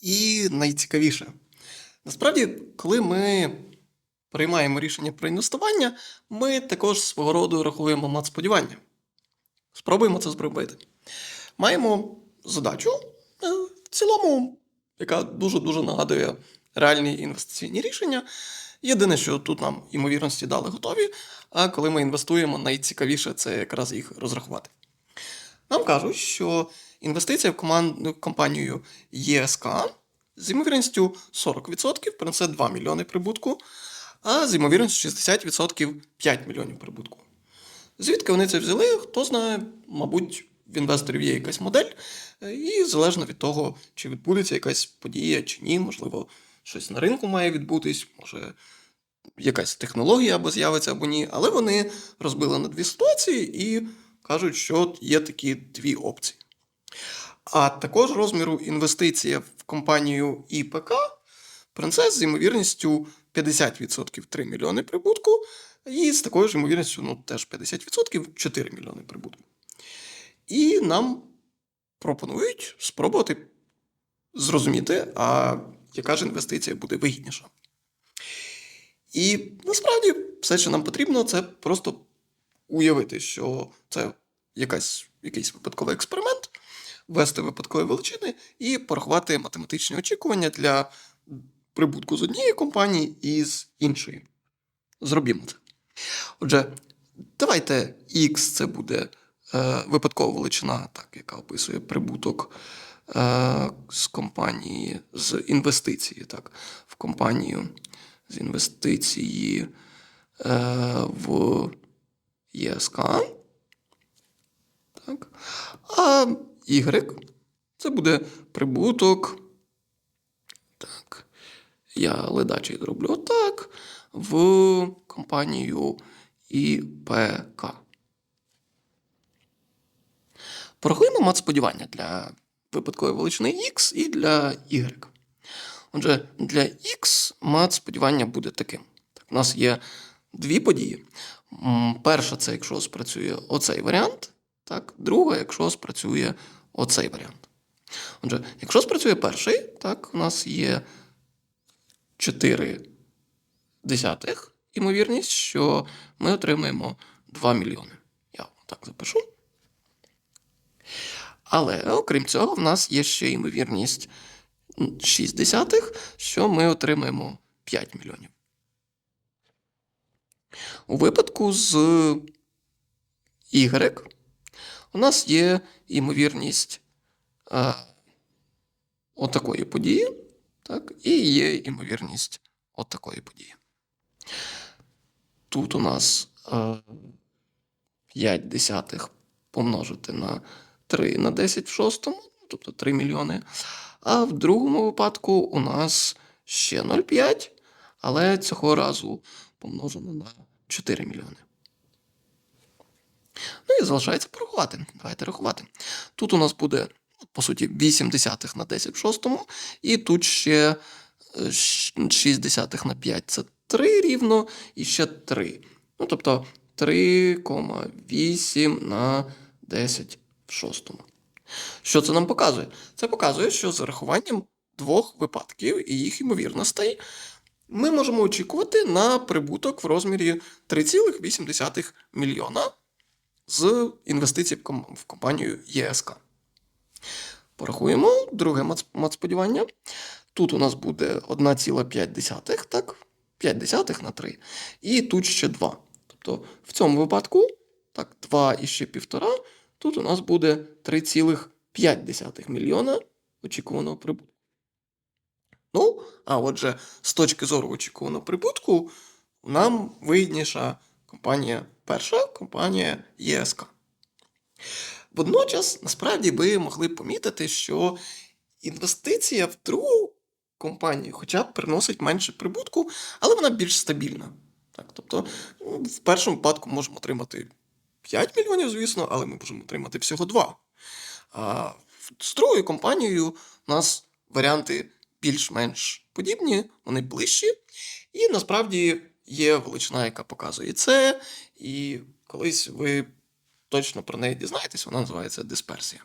І найцікавіше. Насправді, коли ми приймаємо рішення про інвестування, ми також свого роду рахуємо надсподівання. Спробуємо це зробити. Маємо задачу, е, в цілому, яка дуже-дуже нагадує реальні інвестиційні рішення. Єдине, що тут нам ймовірності дали готові, а коли ми інвестуємо, найцікавіше це якраз їх розрахувати. Нам кажуть, що інвестиція в команду компанію ЄСК з ймовірністю 40% принесе 2 мільйони прибутку, а з ймовірністю 60% 5 мільйонів прибутку. Звідки вони це взяли, хто знає, мабуть, в інвесторів є якась модель, і залежно від того, чи відбудеться якась подія чи ні, можливо, щось на ринку має відбутись, може якась технологія або з'явиться, або ні. Але вони розбили на дві ситуації і кажуть, що є такі дві опції. А також розміру інвестиція в компанію ІПК принесе з ймовірністю 50% 3 мільйони прибутку, і з такою ж ймовірністю, ну теж 50% 4 мільйони прибутку. І нам пропонують спробувати зрозуміти, а яка ж інвестиція буде вигідніша. І насправді все, що нам потрібно, це просто уявити, що це якась, якийсь випадковий експеримент, ввести випадкові величини і порахувати математичні очікування для прибутку з однієї компанії і з іншої. Зробімо це. Отже, давайте X це буде е, випадкова величина, так, яка описує прибуток е, з компанії з інвестиції, так, в компанію з інвестиції е, в ЄСК. Так. А Y це буде прибуток. Так. Я ледачий зроблю отак. В компанію ІПК. Порахуємо мат сподівання для випадкової величини X і для Y. Отже, для X мат сподівання буде таким. Так, у нас є дві події. Перша це якщо спрацює оцей варіант. Так, друга, якщо спрацює оцей варіант. Отже, якщо спрацює перший, так, у нас є 4 десятих імовірність, що ми отримаємо 2 мільйони. Я так запишу. Але окрім цього, в нас є ще ймовірність 6 десятих, що ми отримаємо 5 мільйонів. У випадку з Y у нас є ймовірність а, отакої події, так, і є ймовірність отакої події. Тут у нас а, 5 десятих помножити на 3 на 10 в шостому, тобто 3 мільйони. А в другому випадку у нас ще 0,5, але цього разу помножено на 4 мільйони. Ну і залишається порахувати. Давайте рахувати. Тут у нас буде, по суті, 8 десятих на 10 в шостому, і тут ще е, 6 десятих на 5 це 3 рівно, і ще 3. Ну, тобто 3,8 на 10 в шостому. Що це нам показує? Це показує, що з урахуванням двох випадків і їх ймовірностей ми можемо очікувати на прибуток в розмірі 3,8 мільйона з інвестицій в компанію ЄСК. Порахуємо друге мацподівання. Тут у нас буде 1,5, так? 5 десятих на 3. І тут ще 2. Тобто в цьому випадку, так, 2 і ще 1,5, тут у нас буде 3,5 мільйона очікуваного прибутку. Ну, а отже, з точки зору очікуваного прибутку, нам вигідніша компанія перша, компанія ЄСК. Водночас, насправді, ви могли помітити, що інвестиція в другу компанію хоча б приносить менше прибутку, але вона більш стабільна. Так, тобто, ну, в першому випадку можемо отримати 5 мільйонів, звісно, але ми можемо отримати всього 2. А з другою компанією у нас варіанти більш-менш подібні, вони ближчі. І насправді є величина, яка показує це, і колись ви точно про неї дізнаєтесь, вона називається дисперсія.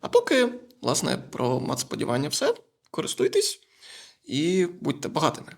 А поки, власне, про матсподівання все. користуйтесь і будьте багатими.